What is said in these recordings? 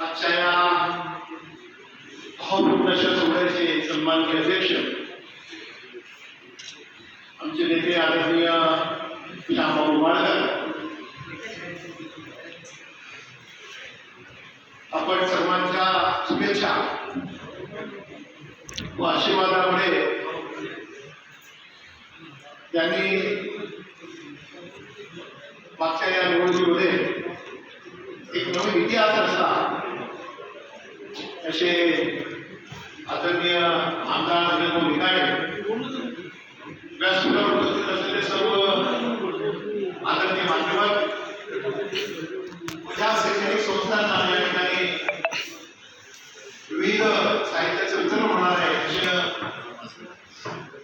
आजच्या या सोहळ्याचे सन्माननीय अध्यक्ष आमचे नेते आदरणीय श्यामभाऊ माळकर आपण सर्वांच्या शुभेच्छा व आशीर्वादामुळे त्यांनी मागच्या या निवडणुकीमध्ये इतिहास असला असे आदरणीय आमदार नरेंद्र निकाळे व्यासपीठावर उपस्थित असलेले सर्व आदरणीय मान्यवर ज्या शैक्षणिक संस्थांना या ठिकाणी विविध साहित्याचे वितरण होणार आहे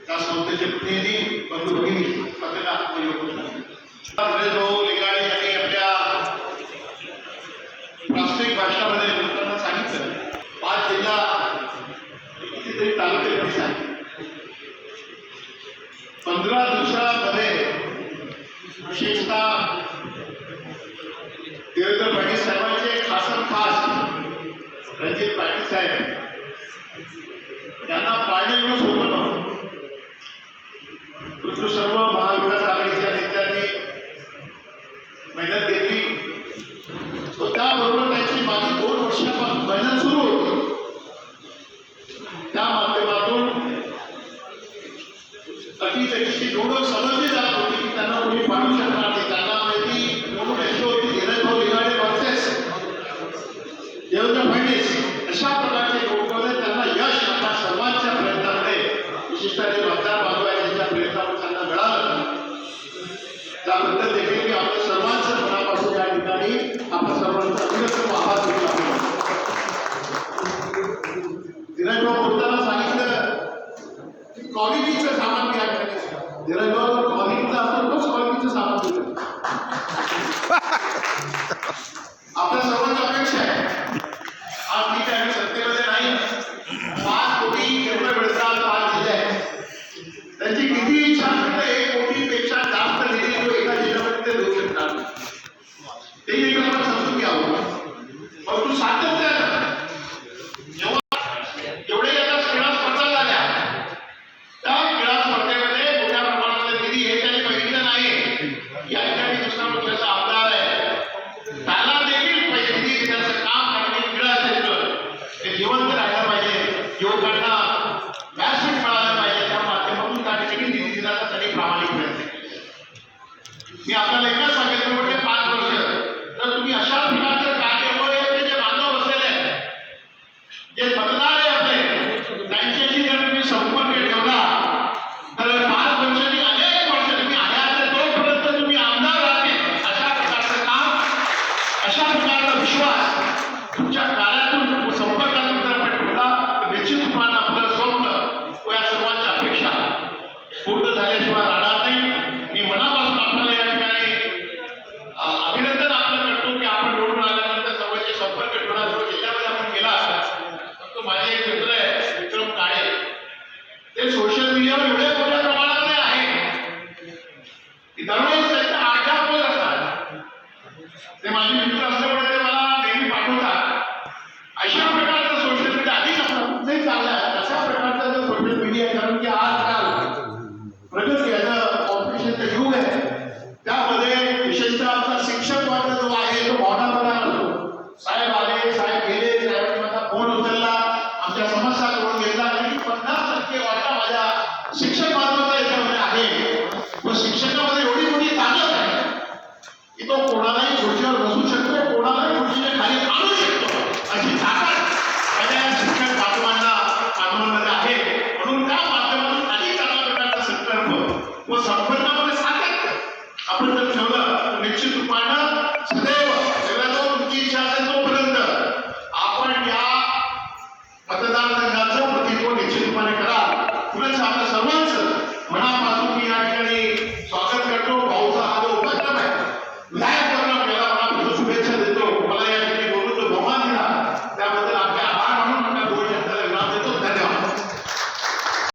त्या संस्थेचे प्रतिनिधी बंधू भगिनी पत्रकार आत्मयोग उपस्थित. कितीतरी तालुके त्यांनी सांगितले पंधरा दिवसामध्ये विशेषतः देवेंद्र पाटील साहेबांचे खासन खास रणजित पाटील साहेब त्यांना त्याबद्दल देखील मी आपल्या सर्वांचं मनापासून या ठिकाणी आपण सर्वांचा अभिनंदन आभार धीरजभाऊ बोलताना सांगितलं क्वालिटीचं सामान घ्या धीरजभाऊ क्वालिटीचं असतं तोच क्वालिटीचं सामान दिलं आपल्या सर्वांची अपेक्षा आहे. माझे मित्र असल्यामुळे ते मला नेहमी पाठवतात. अशा प्रकारचं सोशल मीडिया आधीच असतात चाललं आहे अशा प्रकारचं जो सोशल मीडिया कारण की आजकाल प्रगत याचं कॉम्पिटिशनचं युग आहे. त्यामध्ये विशेषतः आमचा शिक्षक वर्ग जो आहे तो भावनापणा असतो. साहेब आले साहेब गेले साहेबांनी माझा फोन उचलला आमच्या समस्या करून घेतला आणि पन्नास टक्के वाटा माझ्या शिक्षक आपण जर ठेवलं निश्चित रूपानं सदैव